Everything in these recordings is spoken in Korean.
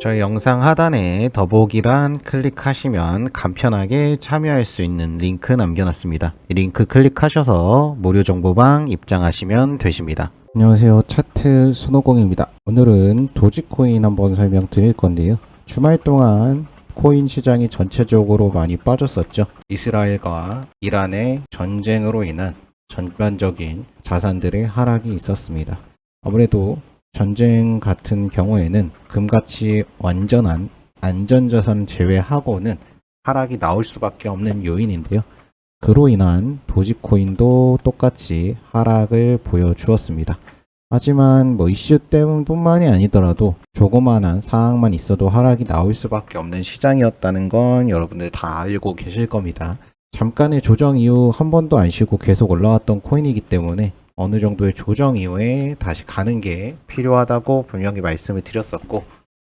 저희 영상 하단에 더보기란 클릭하시면 간편하게 참여할 수 있는 링크 남겨놨습니다. 이 링크 클릭하셔서 무료 정보방 입장하시면 되십니다. 안녕하세요. 차트 손오공입니다. 오늘은 도지코인 한번 설명드릴 건데요. 주말 동안 코인 시장이 전체적으로 많이 빠졌었죠. 이스라엘과 이란의 전쟁으로 인한 전반적인 자산들의 하락이 있었습니다. 아무래도 전쟁 같은 경우에는 금같이 완전한 안전자산 제외하고는 하락이 나올 수밖에 없는 요인인데요. 그로 인한 도지코인도 똑같이 하락을 보여주었습니다. 하지만 뭐 이슈 때문뿐만이 아니더라도 조그마한 사항만 있어도 하락이 나올 수밖에 없는 시장이었다는 건 여러분들 다 알고 계실 겁니다. 잠깐의 조정 이후 한 번도 안 쉬고 계속 올라왔던 코인이기 때문에 어느 정도의 조정 이후에 다시 가는 게 필요하다고 분명히 말씀을 드렸었고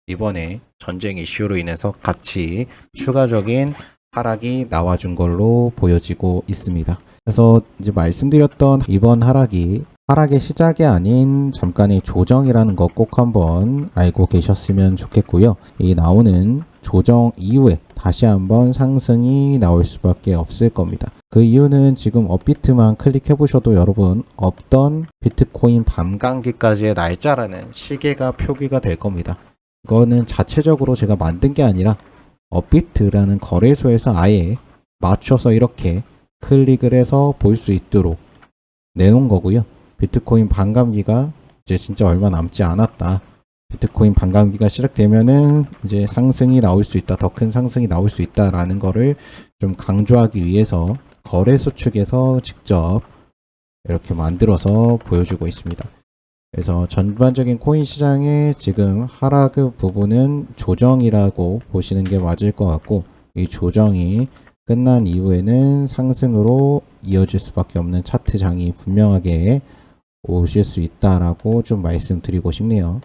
이번에 전쟁 이슈로 인해서 같이 추가적인 하락이 나와준 걸로 보여지고 있습니다. 그래서 이제 말씀드렸던 이번 하락이 하락의 시작이 아닌 잠깐의 조정이라는 거꼭 한번 알고 계셨으면 좋겠고요. 이 나오는 조정 이후에 다시 한번 상승이 나올 수밖에 없을 겁니다. 그 이유는 지금 업비트만 클릭해 보셔도 여러분 없던 비트코인 밤감기까지의 날짜라는 시계가 표기가 될 겁니다. 이거는 자체적으로 제가 만든 게 아니라 업비트라는 거래소에서 아예 맞춰서 이렇게 클릭을 해서 볼 수 있도록 내놓은 거고요. 비트코인 반감기가 이제 진짜 얼마 남지 않았다. 비트코인 반감기가 시작되면은 이제 상승이 나올 수 있다. 더 큰 상승이 나올 수 있다라는 거를 좀 강조하기 위해서 거래소 측에서 직접 이렇게 만들어서 보여주고 있습니다. 그래서 전반적인 코인 시장의 지금 하락 부분은 조정이라고 보시는 게 맞을 것 같고 이 조정이 끝난 이후에는 상승으로 이어질 수밖에 없는 차트장이 분명하게 오실 수 있다라고 좀 말씀드리고 싶네요.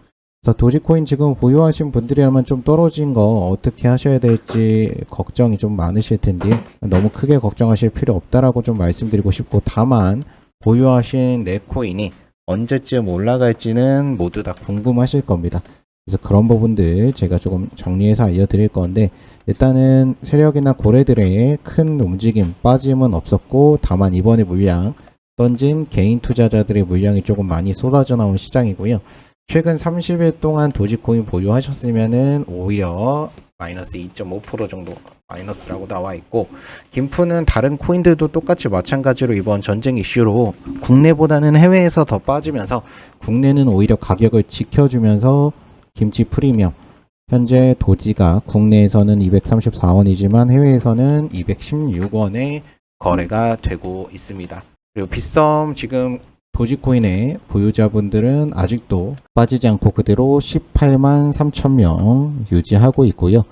그래서 도지코인 지금 보유하신 분들이라면 좀 떨어진 거 어떻게 하셔야 될지 걱정이 좀 많으실 텐데 너무 크게 걱정하실 필요 없다라고 좀 말씀드리고 싶고 다만 보유하신 내 코인이 언제쯤 올라갈지는 모두 다 궁금하실 겁니다. 그래서 그런 부분들 제가 조금 정리해서 알려드릴 건데 일단은 세력이나 고래들의 큰 움직임 빠짐은 없었고 다만 이번에 물량 던진 개인 투자자들의 물량이 조금 많이 쏟아져 나온 시장이고요. 최근 30일 동안 도지코인 보유하셨으면은 오히려 마이너스 2.5% 정도 마이너스라고 나와 있고 김프는 다른 코인들도 똑같이 마찬가지로 이번 전쟁 이슈로 국내보다는 해외에서 더 빠지면서 국내는 오히려 가격을 지켜주면서 김치 프리미엄 현재 도지가 국내에서는 234원이지만 해외에서는 216원에 거래가 되고 있습니다. 그리고 빗썸 지금 도지코인의 보유자분들은 아직도 빠지지 않고 그대로 18만 3천 명 유지하고 있고요.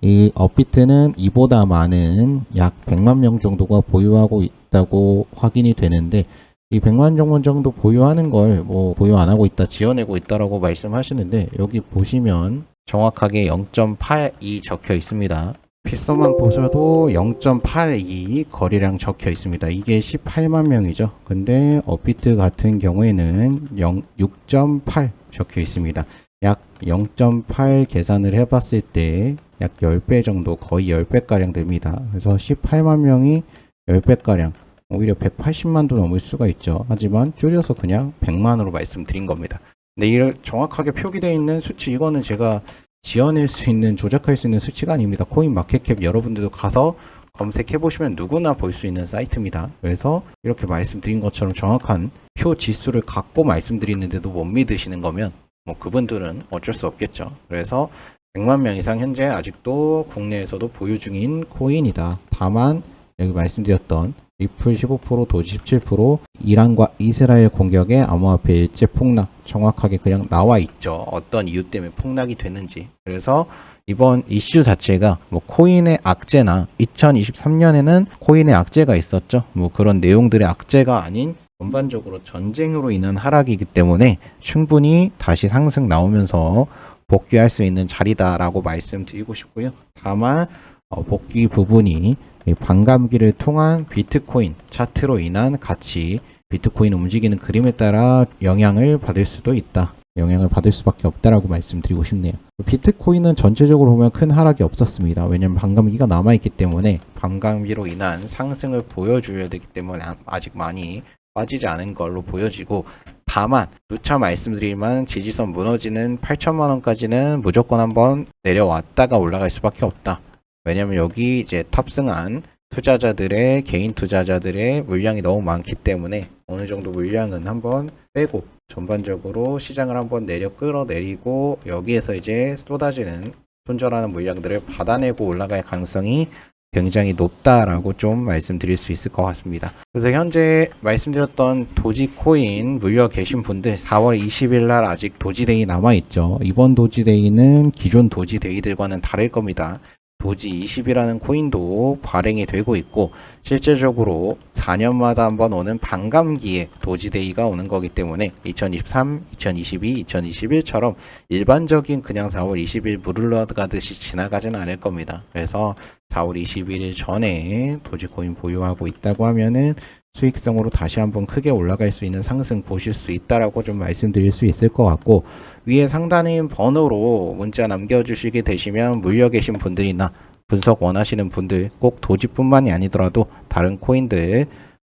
이 업비트는 이보다 많은 약 100만 명 정도가 보유하고 있다고 확인이 되는데 이 100만 정도 정도 보유하는 걸 뭐 보유 안 하고 있다 지어내고 있다라고 말씀하시는데 여기 보시면 정확하게 0.82 적혀 있습니다. 피서만 보셔도 0.82 거리량 적혀 있습니다. 이게 18만 명이죠. 근데 업비트 같은 경우에는 0, 6.8 적혀 있습니다. 약 0.8 계산을 해봤을 때 약 10배 정도 거의 10배가량 됩니다. 그래서 18만 명이 10배가량 오히려 180만도 넘을 수가 있죠. 하지만 줄여서 그냥 100만으로 말씀드린 겁니다. 근데 이 정확하게 표기되어 있는 수치 이거는 제가 지어낼 수 있는 조작할 수 있는 수치가 아닙니다. 코인 마켓캡 여러분들도 가서 검색해 보시면 누구나 볼 수 있는 사이트입니다. 그래서 이렇게 말씀드린 것처럼 정확한 표 지수를 갖고 말씀드리는데도 못 믿으시는 거면 뭐 그분들은 어쩔 수 없겠죠. 그래서 100만 명 이상 현재 아직도 국내에서도 보유 중인 코인이다. 다만 여기 말씀드렸던 리플 15% 도지 17% 이란과 이스라엘 공격에 암호화폐 일제 폭락 정확하게 그냥 나와 있죠. 어떤 이유 때문에 폭락이 됐는지. 그래서 이번 이슈 자체가 뭐 코인의 악재나 2023년에는 코인의 악재가 있었죠. 뭐 그런 내용들의 악재가 아닌 전반적으로 전쟁으로 인한 하락이기 때문에 충분히 다시 상승 나오면서 복귀할 수 있는 자리다라고 말씀드리고 싶고요. 다만 어, 복귀 부분이 이 반감기를 통한 비트코인 차트로 인한 같이 비트코인 움직이는 그림에 따라 영향을 받을 수도 있다. 영향을 받을 수밖에 없다라고 말씀드리고 싶네요. 비트코인은 전체적으로 보면 큰 하락이 없었습니다. 왜냐면 반감기가 남아있기 때문에 반감기로 인한 상승을 보여줘야 되기 때문에 아- 아직 많이 빠지지 않은 걸로 보여지고 다만 누차 말씀드리지만 지지선 무너지는 8천만 원까지는 무조건 한번 내려왔다가 올라갈 수밖에 없다. 왜냐면 여기 이제 탑승한 투자자들의 개인 투자자들의 물량이 너무 많기 때문에 어느 정도 물량은 한번 빼고 전반적으로 시장을 한번 내려 끌어내리고 여기에서 이제 쏟아지는 손절하는 물량들을 받아내고 올라갈 가능성이 굉장히 높다라고 좀 말씀드릴 수 있을 것 같습니다. 그래서 현재 말씀드렸던 도지코인 물려 계신 분들 4월 20일 날 아직 도지데이 남아있죠. 이번 도지데이는 기존 도지데이들과는 다를 겁니다. 도지 20이라는 코인도 발행이 되고 있고 실제적으로 4년마다 한번 오는 반감기에 도지데이가 오는 거기 때문에 2023, 2022, 2021처럼 일반적인 그냥 4월 20일 물을 가듯이 지나가지는 않을 겁니다. 그래서 4월 21일 전에 도지코인 보유하고 있다고 하면은 수익성으로 다시 한번 크게 올라갈 수 있는 상승 보실 수 있다라고 좀 말씀드릴 수 있을 것 같고 위에 상단의 번호로 문자 남겨주시게 되시면 물려 계신 분들이나 분석 원하시는 분들 꼭 도지뿐만이 아니더라도 다른 코인들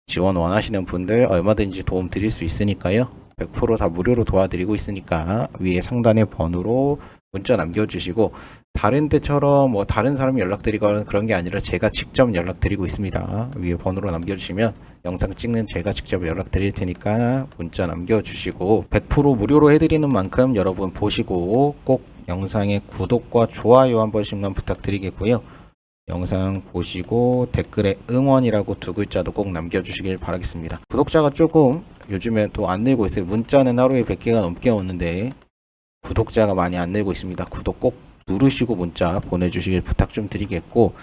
지원 원하시는 분들 얼마든지 도움 드릴 수 있으니까요. 100%다 무료로 도와드리고 있으니까 위에 상단의 번호로 문자 남겨주시고 다른 때처럼 뭐 다른 사람이 연락드리거나 그런 게 아니라 제가 직접 연락드리고 있습니다. 위에 번호로 남겨주시면 영상 찍는 제가 직접 연락드릴 테니까 문자 남겨주시고 100% 무료로 해드리는 만큼 여러분 보시고 꼭 영상의 구독과 좋아요 한 번씩만 부탁드리겠고요. 영상 보시고 댓글에 응원이라고 두 글자도 꼭 남겨주시길 바라겠습니다. 구독자가 조금 요즘에 또 안 늘고 있어요. 문자는 하루에 100개가 넘게 오는데 구독자가 많이 안 늘고 있습니다. 구독 꼭 누르시고 문자 보내주시길 부탁 좀 드리겠고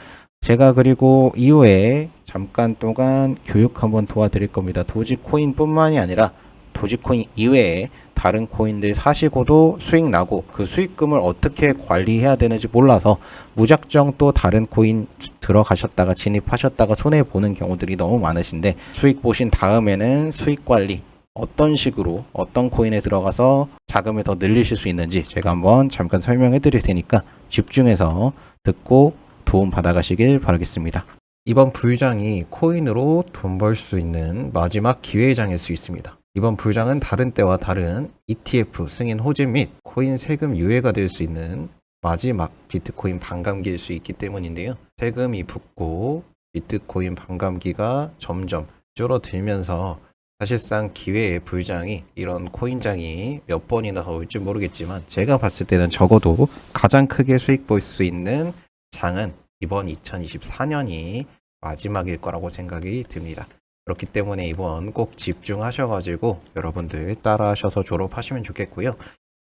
제가 그리고 이후에 잠깐 동안 교육 한번 도와드릴 겁니다. 도지코인 뿐만이 아니라 도지코인 이외에 다른 코인들 사시고도 수익 나고 그 수익금을 어떻게 관리해야 되는지 몰라서 무작정 또 다른 코인 들어가셨다가 진입하셨다가 손해 보는 경우들이 너무 많으신데 수익 보신 다음에는 수익 관리 어떤 식으로 어떤 코인에 들어가서 자금을 더 늘리실 수 있는지 제가 한번 잠깐 설명해 드릴 테니까 집중해서 듣고 도움 받아가시길 바라겠습니다. 이번 불장이 코인으로 돈 벌 수 있는 마지막 기회장일 수 있습니다. 이번 불장은 다른 때와 다른 ETF 승인 호재 및 코인 세금 유예가 될 수 있는 마지막 비트코인 반감기일 수 있기 때문인데요. 세금이 붙고 비트코인 반감기가 점점 줄어들면서 사실상 기회의 불장이 이런 코인장이 몇 번이나 더 올지 모르겠지만 제가 봤을 때는 적어도 가장 크게 수익 볼 수 있는 장은 이번 2024년이 마지막일 거라고 생각이 듭니다. 그렇기 때문에 이번 꼭 집중하셔가지고 여러분들 따라하셔서 졸업하시면 좋겠고요.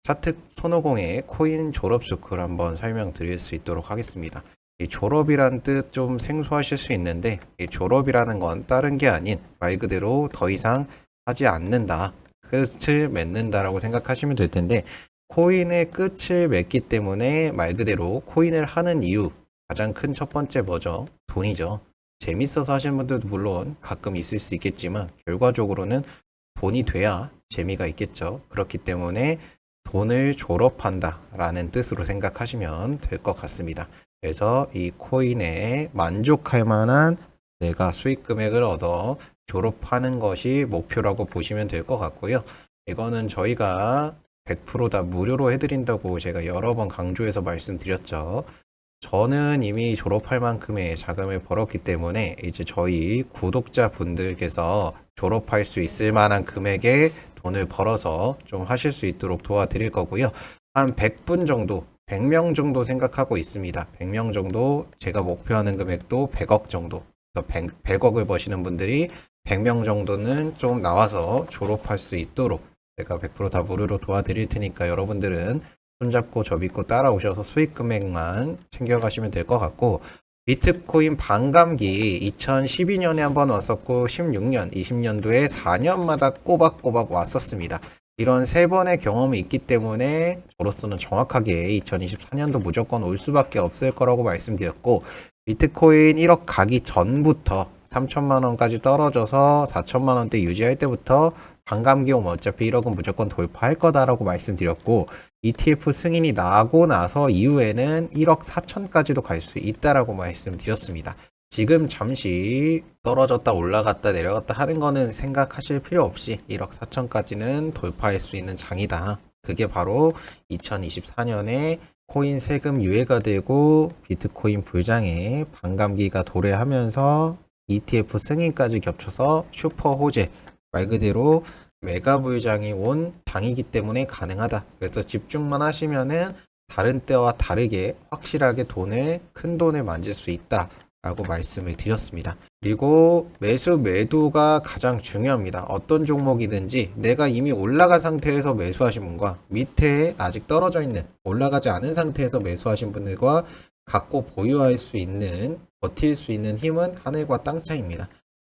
차트 손오공의 코인 졸업 스쿨 한번 설명드릴 수 있도록 하겠습니다. 이 졸업이란 뜻 좀 생소하실 수 있는데 이 졸업이라는 건 다른 게 아닌 말 그대로 더 이상 하지 않는다. 끝을 맺는다라고 생각하시면 될 텐데 코인의 끝을 맺기 때문에 말 그대로 코인을 하는 이유 가장 큰 첫 번째 뭐죠? 돈이죠. 재밌어서 하시는 분들도 물론 가끔 있을 수 있겠지만 결과적으로는 돈이 돼야 재미가 있겠죠. 그렇기 때문에 돈을 졸업한다 라는 뜻으로 생각하시면 될 것 같습니다. 그래서 이 코인에 만족할 만한 내가 수익 금액을 얻어 졸업하는 것이 목표라고 보시면 될 것 같고요. 이거는 저희가 100%다 무료로 해드린다고 제가 여러 번 강조해서 말씀드렸죠. 저는 이미 졸업할 만큼의 자금을 벌었기 때문에 이제 저희 구독자 분들께서 졸업할 수 있을 만한 금액의 돈을 벌어서 좀 하실 수 있도록 도와드릴 거고요. 한 100분 정도, 100명 정도 생각하고 있습니다. 100명 정도 제가 목표하는 금액도 100억 정도. 100, 100 억을 버시는 분들이 100명 정도는 좀 나와서 졸업할 수 있도록 제가 100%다 무료로 도와드릴 테니까 여러분들은 손잡고 저 믿고 따라오셔서 수익 금액만 챙겨가시면 될 것 같고 비트코인 반감기 2012년에 한번 왔었고 16년, 20년도에 4년마다 꼬박꼬박 왔었습니다. 이런 세 번의 경험이 있기 때문에 저로서는 정확하게 2024년도 무조건 올 수밖에 없을 거라고 말씀드렸고 비트코인 1억 가기 전부터 3천만 원까지 떨어져서 4천만 원대 유지할 때부터 반감기 오면 어차피 1억은 무조건 돌파할 거다라고 말씀드렸고 ETF 승인이 나고 나서 이후에는 1억 4천까지도 갈 수 있다라고 말씀드렸습니다. 지금 잠시 떨어졌다 올라갔다 내려갔다 하는 거는 생각하실 필요 없이 1억 4천까지는 돌파할 수 있는 장이다. 그게 바로 2024년에 코인 세금 유예가 되고 비트코인 불장에 반감기가 도래하면서 ETF 승인까지 겹쳐서 슈퍼 호재 말 그대로 메가 불장이 온 당이기 때문에 가능하다. 그래서 집중만 하시면은 다른 때와 다르게 확실하게 돈을 큰 돈을 만질 수 있다. 라고 말씀을 드렸습니다. 그리고 매수 매도가 가장 중요합니다. 어떤 종목이든지 내가 이미 올라간 상태에서 매수하신 분과 밑에 아직 떨어져 있는 올라가지 않은 상태에서 매수하신 분들과 갖고 보유할 수 있는 버틸 수 있는 힘은 하늘과 땅 차이입니다.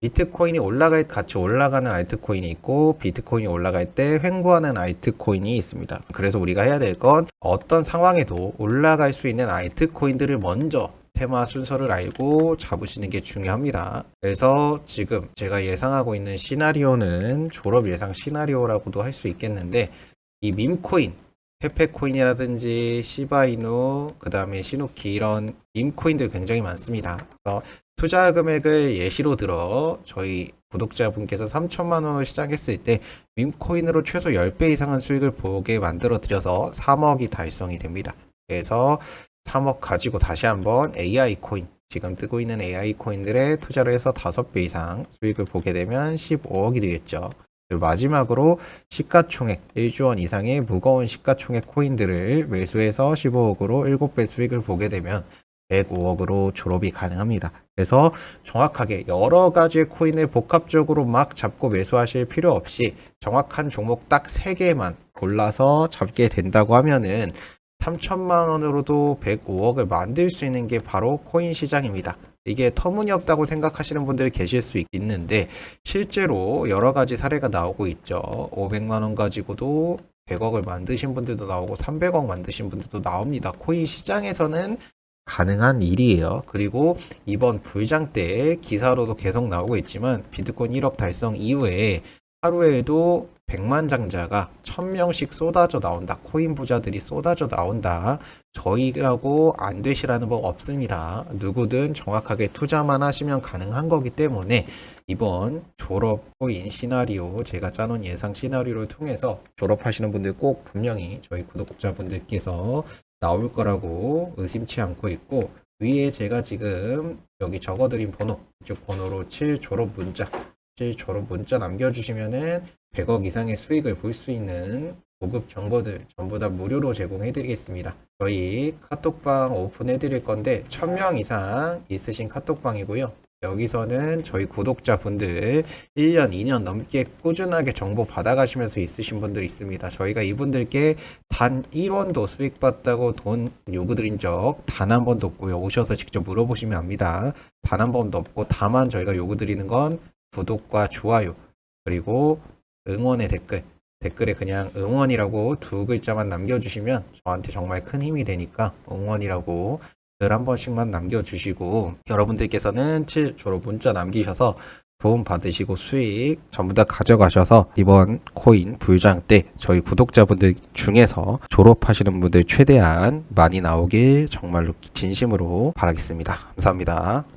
비트코인이 올라갈 같이 올라가는 알트코인이 있고 비트코인이 올라갈 때 횡보하는 알트코인이 있습니다. 그래서 우리가 해야 될 건 어떤 상황에도 올라갈 수 있는 알트코인들을 먼저 테마 순서를 알고 잡으시는 게 중요합니다. 그래서 지금 제가 예상하고 있는 시나리오는 졸업 예상 시나리오라고도 할 수 있겠는데 이 밈코인 페페코인이라든지 시바이누, 그 다음에 시누키 이런 밈코인들 굉장히 많습니다. 그래서 투자 금액을 예시로 들어 저희 구독자분께서 3천만 원을 시작했을 때 밈코인으로 최소 10배 이상의 수익을 보게 만들어 드려서 3억이 달성이 됩니다. 그래서 3억 가지고 다시 한번 AI 코인 지금 뜨고 있는 AI 코인들에 투자를 해서 5배 이상 수익을 보게 되면 15억이 되겠죠. 마지막으로 시가총액 1조 원 이상의 무거운 시가총액 코인들을 매수해서 15억으로 7배 수익을 보게 되면 105억으로 졸업이 가능합니다. 그래서 정확하게 여러 가지의 코인을 복합적으로 막 잡고 매수하실 필요 없이 정확한 종목 딱 3개만 골라서 잡게 된다고 하면은 3천만 원으로도 105억을 만들 수 있는 게 바로 코인 시장입니다. 이게 터무니없다고 생각하시는 분들이 계실 수 있는데 실제로 여러 가지 사례가 나오고 있죠. 500만 원 가지고도 100억을 만드신 분들도 나오고 300억 만드신 분들도 나옵니다. 코인 시장에서는 가능한 일이에요. 그리고 이번 불장 때 기사로도 계속 나오고 있지만 비트코인 1억 달성 이후에 하루에도 100만 장자가 1000명씩 쏟아져 나온다. 코인 부자들이 쏟아져 나온다. 저희라고 안 되시라는 법 없습니다. 누구든 정확하게 투자만 하시면 가능한 거기 때문에 이번 졸업 코인 시나리오 제가 짜놓은 예상 시나리오를 통해서 졸업하시는 분들 꼭 분명히 저희 구독자분들께서 나올 거라고 의심치 않고 있고 위에 제가 지금 여기 적어드린 번호 이쪽 번호로 7 졸업 문자 7 졸업 문자 남겨주시면은 100억 이상의 수익을 볼 수 있는 고급 정보들 전부 다 무료로 제공해 드리겠습니다. 저희 카톡방 오픈해 드릴 건데 1000명 이상 있으신 카톡방이고요. 여기서는 저희 구독자분들 1년, 2년 넘게 꾸준하게 정보 받아가시면서 있으신 분들 있습니다. 저희가 이분들께 단 1원도 수익 봤다고 돈 요구드린 적 단 한 번도 없고요. 오셔서 직접 물어보시면 압니다. 단 한 번도 없고 다만 저희가 요구드리는 건 구독과 좋아요 그리고 응원의 댓글 댓글에 그냥 응원이라고 두 글자만 남겨주시면 저한테 정말 큰 힘이 되니까 응원이라고 글한 번씩만 남겨주시고 여러분들께서는 7 졸업 문자 남기셔서 도움 받으시고 수익 전부 다 가져가셔서 이번 코인 불장 때 저희 구독자분들 중에서 졸업하시는 분들 최대한 많이 나오길 정말로 진심으로 바라겠습니다. 감사합니다.